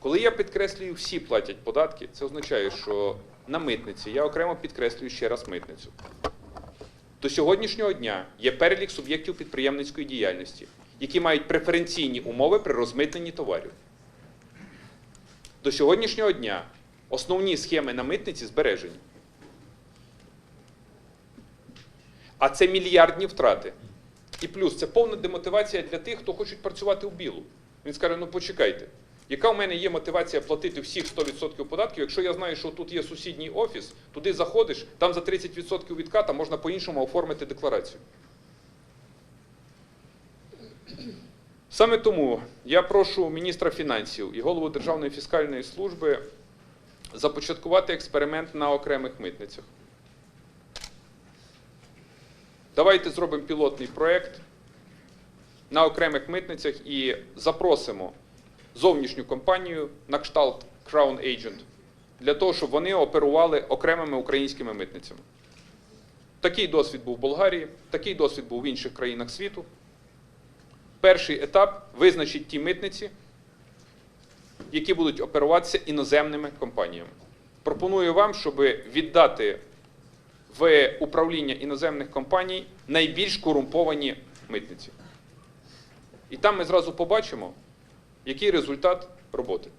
Коли я підкреслюю, всі платять податки, це означає, що на митниці я окремо підкреслюю ще раз митницю. До сьогоднішнього дня є перелік суб'єктів підприємницької діяльності, які мають преференційні умови при розмитненні товарів. До сьогоднішнього дня основні схеми на митниці збережені. А це мільярдні втрати. І плюс це повна демотивація для тих, хто хочуть працювати в білу. Він скаже: ну почекайте, яка в мене є мотивація платити всіх 100% податків, якщо я знаю, що тут є сусідній офіс, туди заходиш, там за 30% відката можна по-іншому оформити декларацію. Саме тому я прошу міністра фінансів і голову Державної фіскальної служби започаткувати експеримент на окремих митницях. Давайте зробимо пілотний проєкт на окремих митницях і запросимо зовнішню компанію на кшталт Crown Agent для того, щоб вони оперували окремими українськими митницями. Такий досвід був в Болгарії, такий досвід був в інших країнах світу. Перший етап визначить ті митниці, які будуть оперуватися іноземними компаніями. Пропоную вам, щоб віддати в управління іноземних компаній найбільш корумповані митниці. І там ми зразу побачимо, який результат роботи.